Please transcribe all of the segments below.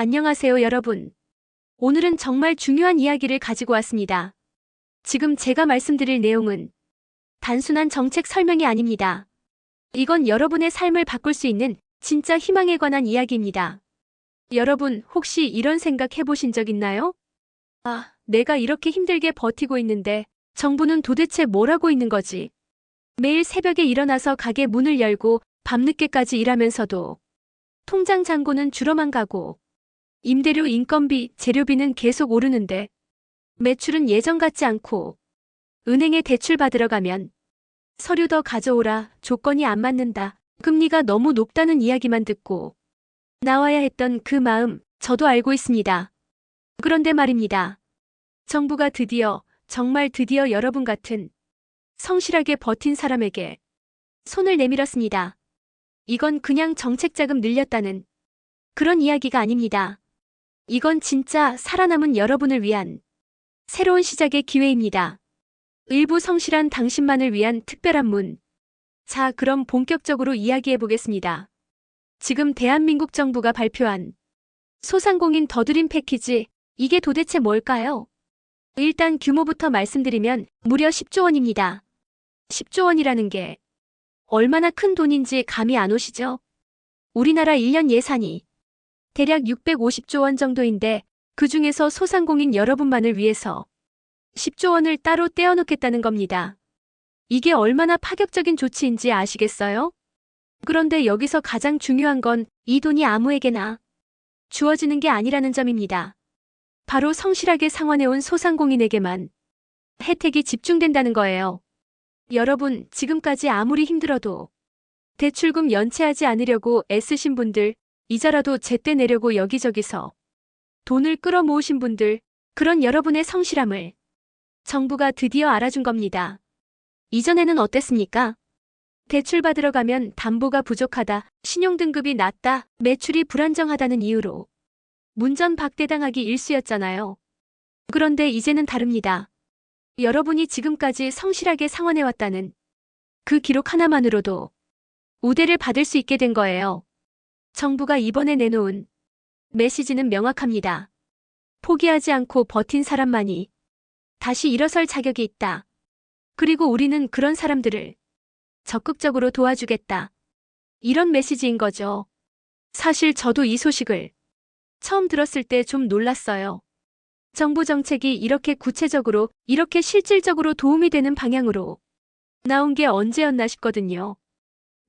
안녕하세요, 여러분. 오늘은 정말 중요한 이야기를 가지고 왔습니다. 지금 제가 말씀드릴 내용은 단순한 정책 설명이 아닙니다. 이건 여러분의 삶을 바꿀 수 있는 진짜 희망에 관한 이야기입니다. 여러분, 혹시 이런 생각 해보신 적 있나요? 아, 내가 이렇게 힘들게 버티고 있는데 정부는 도대체 뭘 하고 있는 거지? 매일 새벽에 일어나서 가게 문을 열고 밤늦게까지 일하면서도 통장 잔고는 줄어만 가고 임대료, 인건비, 재료비는 계속 오르는데 매출은 예전 같지 않고 은행에 대출 받으러 가면 서류 더 가져오라 조건이 안 맞는다 금리가 너무 높다는 이야기만 듣고 나와야 했던 그 마음 저도 알고 있습니다. 그런데 말입니다. 정부가 드디어 정말 드디어 여러분 같은 성실하게 버틴 사람에게 손을 내밀었습니다. 이건 그냥 정책 자금 늘렸다는 그런 이야기가 아닙니다. 이건 진짜 살아남은 여러분을 위한 새로운 시작의 기회입니다. 일부 성실한 당신만을 위한 특별한 문. 자, 그럼 본격적으로 이야기해 보겠습니다. 지금 대한민국 정부가 발표한 소상공인 더드림 패키지, 이게 도대체 뭘까요? 일단 규모부터 말씀드리면 무려 10조 원입니다. 10조 원이라는 게 얼마나 큰 돈인지 감이 안 오시죠? 우리나라 1년 예산이 대략 650조 원 정도인데 그 중에서 소상공인 여러분만을 위해서 10조 원을 따로 떼어놓겠다는 겁니다. 이게 얼마나 파격적인 조치인지 아시겠어요? 그런데 여기서 가장 중요한 건 이 돈이 아무에게나 주어지는 게 아니라는 점입니다. 바로 성실하게 상환해온 소상공인에게만 혜택이 집중된다는 거예요. 여러분, 지금까지 아무리 힘들어도 대출금 연체하지 않으려고 애쓰신 분들, 이자라도 제때 내려고 여기저기서 돈을 끌어모으신 분들, 그런 여러분의 성실함을 정부가 드디어 알아준 겁니다. 이전에는 어땠습니까? 대출 받으러 가면 담보가 부족하다, 신용등급이 낮다, 매출이 불안정하다는 이유로 문전 박대당하기 일쑤였잖아요. 그런데 이제는 다릅니다. 여러분이 지금까지 성실하게 상환해왔다는 그 기록 하나만으로도 우대를 받을 수 있게 된 거예요. 정부가 이번에 내놓은 메시지는 명확합니다. 포기하지 않고 버틴 사람만이 다시 일어설 자격이 있다. 그리고 우리는 그런 사람들을 적극적으로 도와주겠다. 이런 메시지인 거죠. 사실 저도 이 소식을 처음 들었을 때 좀 놀랐어요. 정부 정책이 이렇게 구체적으로, 이렇게 실질적으로 도움이 되는 방향으로 나온 게 언제였나 싶거든요.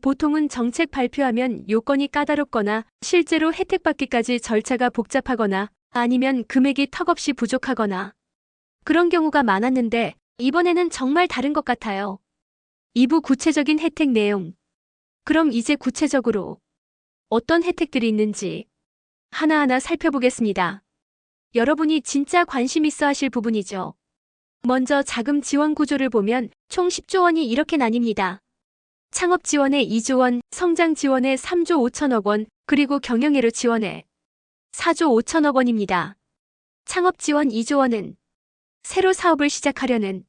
보통은 정책 발표하면 요건이 까다롭거나 실제로 혜택받기까지 절차가 복잡하거나 아니면 금액이 턱없이 부족하거나 그런 경우가 많았는데 이번에는 정말 다른 것 같아요. 2부 구체적인 혜택 내용. 그럼 이제 구체적으로 어떤 혜택들이 있는지 하나하나 살펴보겠습니다. 여러분이 진짜 관심 있어 하실 부분이죠. 먼저 자금 지원 구조를 보면 총 10조 원이 이렇게 나뉩니다. 창업 지원에 2조 원, 성장 지원에 3조 5천억 원, 그리고 경영애로 지원에 4조 5천억 원입니다. 창업 지원 2조 원은 새로 사업을 시작하려는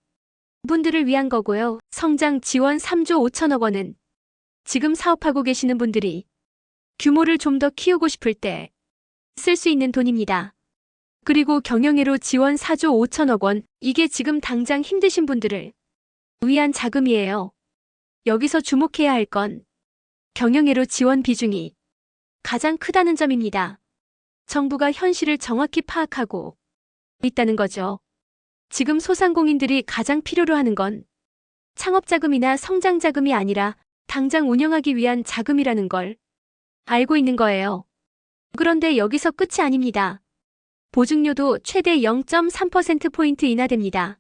분들을 위한 거고요. 성장 지원 3조 5천억 원은 지금 사업하고 계시는 분들이 규모를 좀 더 키우고 싶을 때 쓸 수 있는 돈입니다. 그리고 경영애로 지원 4조 5천억 원, 이게 지금 당장 힘드신 분들을 위한 자금이에요. 여기서 주목해야 할 건 경영애로 지원 비중이 가장 크다는 점입니다. 정부가 현실을 정확히 파악하고 있다는 거죠. 지금 소상공인들이 가장 필요로 하는 건 창업자금이나 성장자금이 아니라 당장 운영하기 위한 자금이라는 걸 알고 있는 거예요. 그런데 여기서 끝이 아닙니다. 보증료도 최대 0.3%포인트 인하됩니다.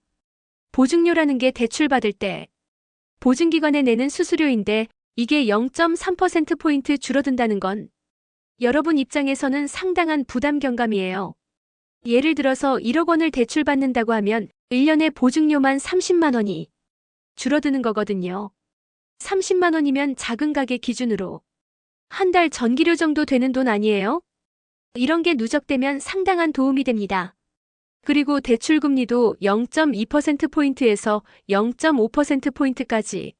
보증료라는 게 대출받을 때 보증기관에 내는 수수료인데 이게 0.3%포인트 줄어든다는 건 여러분 입장에서는 상당한 부담 경감이에요. 예를 들어서 1억 원을 대출받는다고 하면 1년에 보증료만 30만 원이 줄어드는 거거든요. 30만 원이면 작은 가게 기준으로 한 달 전기료 정도 되는 돈 아니에요? 이런 게 누적되면 상당한 도움이 됩니다. 그리고 대출금리도 0.2%포인트에서 0.5%포인트까지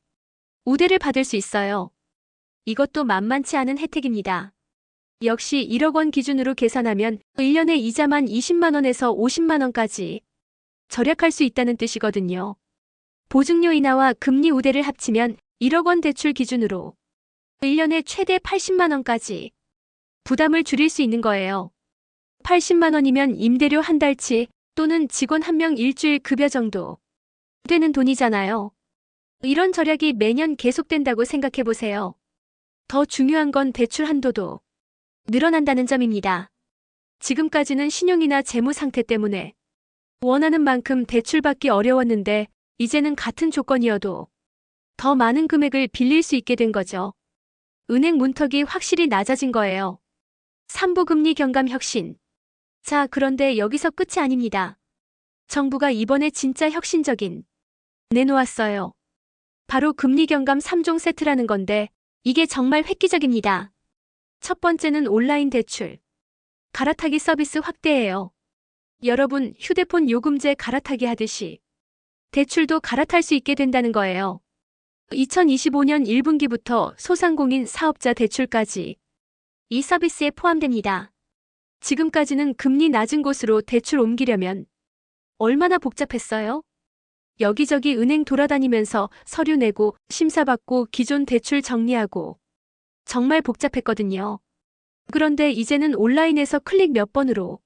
우대를 받을 수 있어요. 이것도 만만치 않은 혜택입니다. 역시 1억 원 기준으로 계산하면 1년에 이자만 20만 원에서 50만 원까지 절약할 수 있다는 뜻이거든요. 보증료 인하와 금리 우대를 합치면 1억 원 대출 기준으로 1년에 최대 80만 원까지 부담을 줄일 수 있는 거예요. 80만 원이면 임대료 한 달치 또는 직원 한 명 일주일 급여 정도 되는 돈이잖아요. 이런 절약이 매년 계속된다고 생각해 보세요. 더 중요한 건 대출 한도도 늘어난다는 점입니다. 지금까지는 신용이나 재무 상태 때문에 원하는 만큼 대출받기 어려웠는데 이제는 같은 조건이어도 더 많은 금액을 빌릴 수 있게 된 거죠. 은행 문턱이 확실히 낮아진 거예요. 3부 금리 경감 혁신. 자, 그런데 여기서 끝이 아닙니다. 정부가 이번에 진짜 혁신적인 내놓았어요. 바로 금리 경감 3종 세트라는 건데 이게 정말 획기적입니다. 첫 번째는 온라인 대출. 갈아타기 서비스 확대예요. 여러분 휴대폰 요금제 갈아타기 하듯이 대출도 갈아탈 수 있게 된다는 거예요. 2025년 1분기부터 소상공인 사업자 대출까지 이 서비스에 포함됩니다. 지금까지는 금리 낮은 곳으로 대출 옮기려면 얼마나 복잡했어요? 여기저기 은행 돌아다니면서 서류 내고 심사받고 기존 대출 정리하고 정말 복잡했거든요. 그런데 이제는 온라인에서 클릭 몇 번으로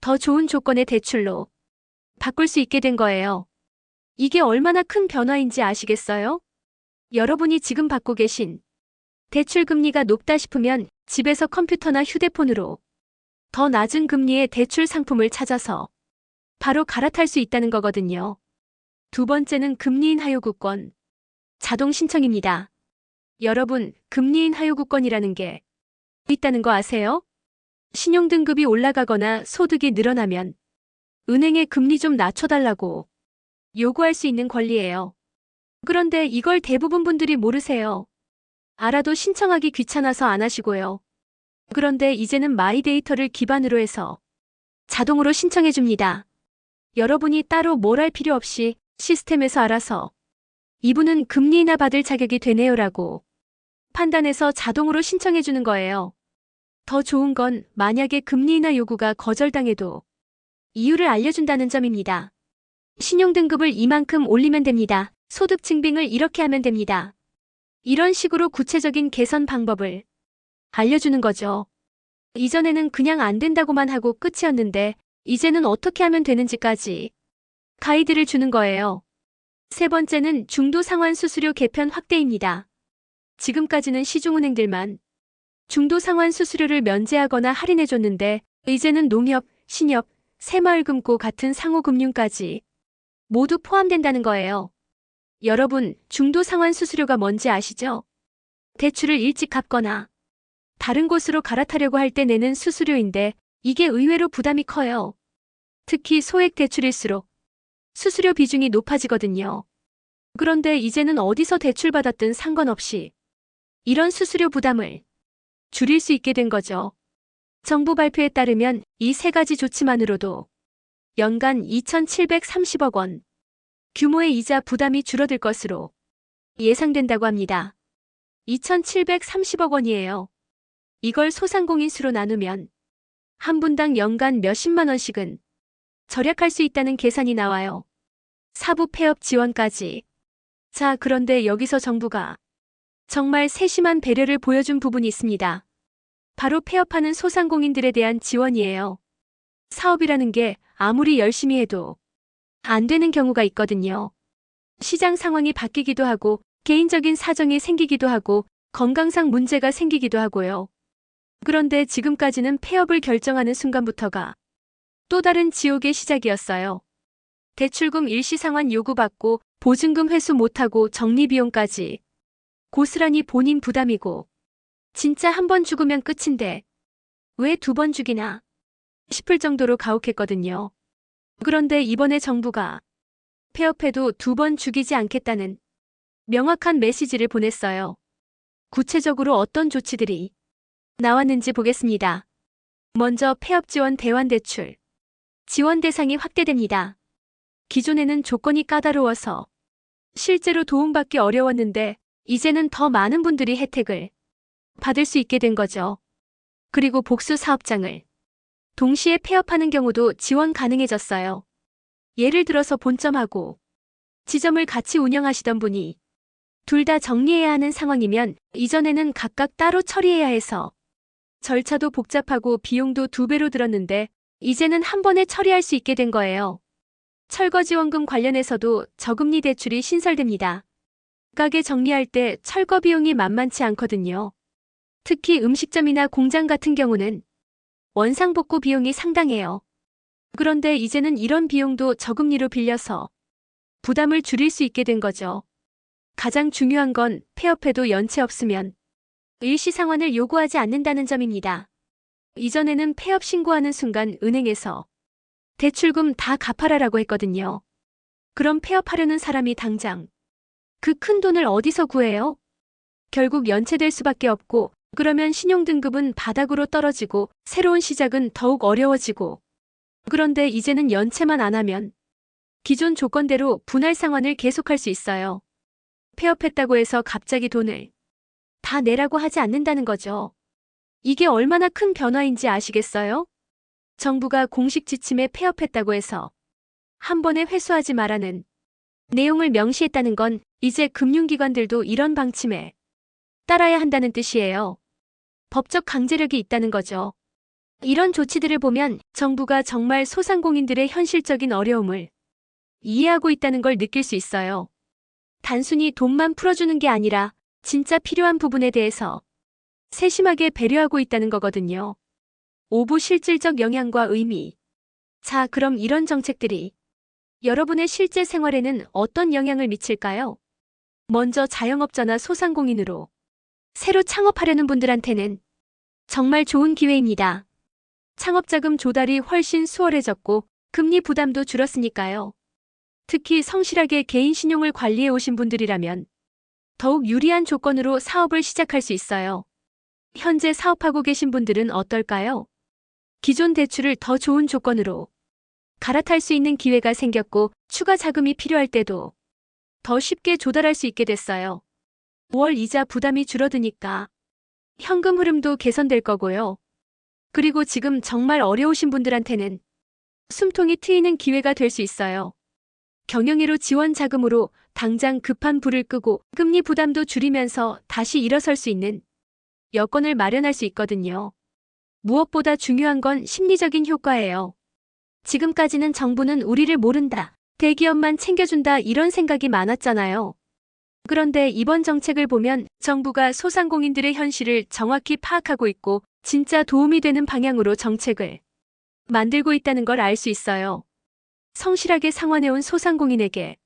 더 좋은 조건의 대출로 바꿀 수 있게 된 거예요. 이게 얼마나 큰 변화인지 아시겠어요? 여러분이 지금 받고 계신 대출 금리가 높다 싶으면 집에서 컴퓨터나 휴대폰으로 더 낮은 금리의 대출 상품을 찾아서 바로 갈아탈 수 있다는 거거든요. 두 번째는 금리인 하요구권. 자동 신청입니다. 여러분, 금리인 하요구권이라는 게 있다는 거 아세요? 신용등급이 올라가거나 소득이 늘어나면 은행에 금리 좀 낮춰달라고 요구할 수 있는 권리예요. 그런데 이걸 대부분 분들이 모르세요. 알아도 신청하기 귀찮아서 안 하시고요. 그런데 이제는 마이 데이터를 기반으로 해서 자동으로 신청해 줍니다. 여러분이 따로 뭘 할 필요 없이 시스템에서 알아서 이분은 금리 인하 받을 자격이 되네요 라고 판단해서 자동으로 신청해 주는 거예요. 더 좋은 건 만약에 금리 인하 요구가 거절당해도 이유를 알려준다는 점입니다. 신용등급을 이만큼 올리면 됩니다. 소득 증빙을 이렇게 하면 됩니다. 이런 식으로 구체적인 개선 방법을 알려주는 거죠. 이전에는 그냥 안 된다고만 하고 끝이었는데 이제는 어떻게 하면 되는지까지 가이드를 주는 거예요. 세 번째는 중도 상환 수수료 개편 확대입니다. 지금까지는 시중은행들만 중도 상환 수수료를 면제하거나 할인해줬는데 이제는 농협, 신협, 새마을금고 같은 상호금융까지 모두 포함된다는 거예요. 여러분, 중도 상환 수수료가 뭔지 아시죠? 대출을 일찍 갚거나 다른 곳으로 갈아타려고 할 때 내는 수수료인데 이게 의외로 부담이 커요. 특히 소액 대출일수록 수수료 비중이 높아지거든요. 그런데 이제는 어디서 대출받았든 상관없이 이런 수수료 부담을 줄일 수 있게 된 거죠. 정부 발표에 따르면 이 세 가지 조치만으로도 연간 2,730억 원 규모의 이자 부담이 줄어들 것으로 예상된다고 합니다. 2,730억 원이에요. 이걸 소상공인 수로 나누면 한 분당 연간 몇십만 원씩은 절약할 수 있다는 계산이 나와요. 사부 폐업 지원까지. 자, 그런데 여기서 정부가 정말 세심한 배려를 보여준 부분이 있습니다. 바로 폐업하는 소상공인들에 대한 지원이에요. 사업이라는 게 아무리 열심히 해도 안 되는 경우가 있거든요. 시장 상황이 바뀌기도 하고 개인적인 사정이 생기기도 하고 건강상 문제가 생기기도 하고요. 그런데 지금까지는 폐업을 결정하는 순간부터가 또 다른 지옥의 시작이었어요. 대출금 일시상환 요구받고 보증금 회수 못하고 정리비용까지 고스란히 본인 부담이고 진짜 한 번 죽으면 끝인데 왜 두 번 죽이나 싶을 정도로 가혹했거든요. 그런데 이번에 정부가 폐업해도 두 번 죽이지 않겠다는 명확한 메시지를 보냈어요. 구체적으로 어떤 조치들이 나왔는지 보겠습니다. 먼저 폐업 지원 대환 대출. 지원 대상이 확대됩니다. 기존에는 조건이 까다로워서 실제로 도움받기 어려웠는데 이제는 더 많은 분들이 혜택을 받을 수 있게 된 거죠. 그리고 복수 사업장을 동시에 폐업하는 경우도 지원 가능해졌어요. 예를 들어서 본점하고 지점을 같이 운영하시던 분이 둘 다 정리해야 하는 상황이면 이전에는 각각 따로 처리해야 해서 절차도 복잡하고 비용도 두 배로 들었는데 이제는 한 번에 처리할 수 있게 된 거예요. 철거 지원금 관련해서도 저금리 대출이 신설됩니다. 가게 정리할 때 철거 비용이 만만치 않거든요. 특히 음식점이나 공장 같은 경우는 원상복구 비용이 상당해요. 그런데 이제는 이런 비용도 저금리로 빌려서 부담을 줄일 수 있게 된 거죠. 가장 중요한 건 폐업해도 연체 없으면 일시 상환을 요구하지 않는다는 점입니다. 이전에는 폐업 신고하는 순간 은행에서 대출금 다 갚아라라고 했거든요. 그럼 폐업하려는 사람이 당장 그 큰 돈을 어디서 구해요? 결국 연체될 수밖에 없고 그러면 신용등급은 바닥으로 떨어지고 새로운 시작은 더욱 어려워지고 그런데 이제는 연체만 안 하면 기존 조건대로 분할 상환을 계속할 수 있어요. 폐업했다고 해서 갑자기 돈을 다 내라고 하지 않는다는 거죠. 이게 얼마나 큰 변화인지 아시겠어요? 정부가 공식 지침에 폐업했다고 해서 한 번에 회수하지 말라는 내용을 명시했다는 건 이제 금융기관들도 이런 방침에 따라야 한다는 뜻이에요. 법적 강제력이 있다는 거죠. 이런 조치들을 보면 정부가 정말 소상공인들의 현실적인 어려움을 이해하고 있다는 걸 느낄 수 있어요. 단순히 돈만 풀어주는 게 아니라 진짜 필요한 부분에 대해서 세심하게 배려하고 있다는 거거든요. 오부 실질적 영향과 의미. 자, 그럼 이런 정책들이 여러분의 실제 생활에는 어떤 영향을 미칠까요? 먼저 자영업자나 소상공인으로 새로 창업하려는 분들한테는 정말 좋은 기회입니다. 창업자금 조달이 훨씬 수월해졌고 금리 부담도 줄었으니까요. 특히 성실하게 개인 신용을 관리해 오신 분들이라면 더욱 유리한 조건으로 사업을 시작할 수 있어요. 현재 사업하고 계신 분들은 어떨까요? 기존 대출을 더 좋은 조건으로 갈아탈 수 있는 기회가 생겼고 추가 자금이 필요할 때도 더 쉽게 조달할 수 있게 됐어요. 5월 이자 부담이 줄어드니까 현금 흐름도 개선될 거고요. 그리고 지금 정말 어려우신 분들한테는 숨통이 트이는 기회가 될 수 있어요. 경영회로 지원 자금으로 당장 급한 불을 끄고 금리 부담도 줄이면서 다시 일어설 수 있는 여건을 마련할 수 있거든요. 무엇보다 중요한 건 심리적인 효과예요. 지금까지는 정부는 우리를 모른다. 대기업만 챙겨준다 이런 생각이 많았잖아요. 그런데 이번 정책을 보면 정부가 소상공인들의 현실을 정확히 파악하고 있고 진짜 도움이 되는 방향으로 정책을 만들고 있다는 걸 알 수 있어요. 성실하게 상환해온 소상공인에게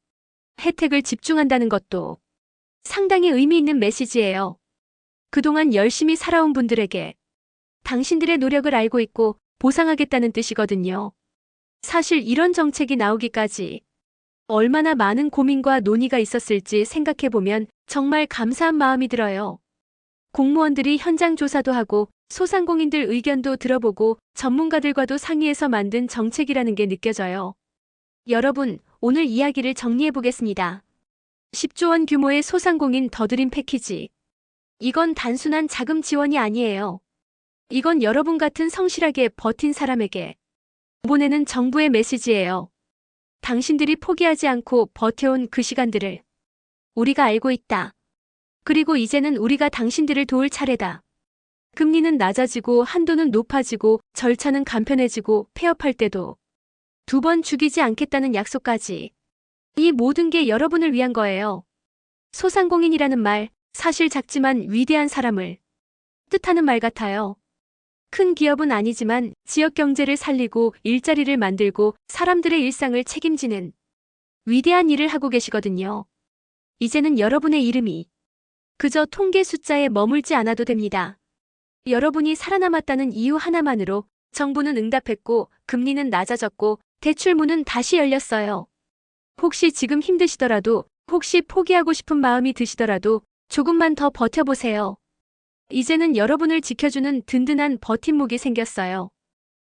혜택을 집중한다는 것도 상당히 의미 있는 메시지예요. 그동안 열심히 살아온 분들에게 당신들의 노력을 알고 있고 보상하겠다는 뜻이거든요. 사실 이런 정책이 나오기까지 얼마나 많은 고민과 논의가 있었을지 생각해보면 정말 감사한 마음이 들어요. 공무원들이 현장 조사도 하고 소상공인들 의견도 들어보고 전문가들과도 상의해서 만든 정책이라는 게 느껴져요. 여러분, 오늘 이야기를 정리해보겠습니다. 10조 원 규모의 소상공인 더드림 패키지. 이건 단순한 자금 지원이 아니에요. 이건 여러분 같은 성실하게 버틴 사람에게 보내는 정부의 메시지예요. 당신들이 포기하지 않고 버텨온 그 시간들을 우리가 알고 있다. 그리고 이제는 우리가 당신들을 도울 차례다. 금리는 낮아지고 한도는 높아지고 절차는 간편해지고 폐업할 때도 두 번 죽이지 않겠다는 약속까지. 이 모든 게 여러분을 위한 거예요. 소상공인이라는 말, 사실 작지만 위대한 사람을 뜻하는 말 같아요. 큰 기업은 아니지만 지역 경제를 살리고 일자리를 만들고 사람들의 일상을 책임지는 위대한 일을 하고 계시거든요. 이제는 여러분의 이름이 그저 통계 숫자에 머물지 않아도 됩니다. 여러분이 살아남았다는 이유 하나만으로 정부는 응답했고 금리는 낮아졌고 대출문은 다시 열렸어요. 혹시 지금 힘드시더라도 혹시 포기하고 싶은 마음이 드시더라도 조금만 더 버텨보세요. 이제는 여러분을 지켜주는 든든한 버팀목이 생겼어요.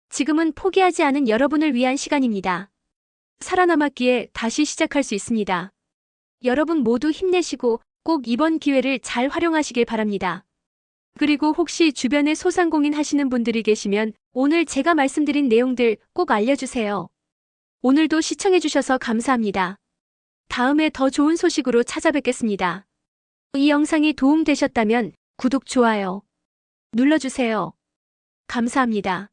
지금은 포기하지 않은 여러분을 위한 시간입니다. 살아남았기에 다시 시작할 수 있습니다. 여러분 모두 힘내시고 꼭 이번 기회를 잘 활용하시길 바랍니다. 그리고 혹시 주변에 소상공인 하시는 분들이 계시면 오늘 제가 말씀드린 내용들 꼭 알려주세요. 오늘도 시청해주셔서 감사합니다. 다음에 더 좋은 소식으로 찾아뵙겠습니다. 이 영상이 도움되셨다면 구독, 좋아요 눌러주세요. 감사합니다.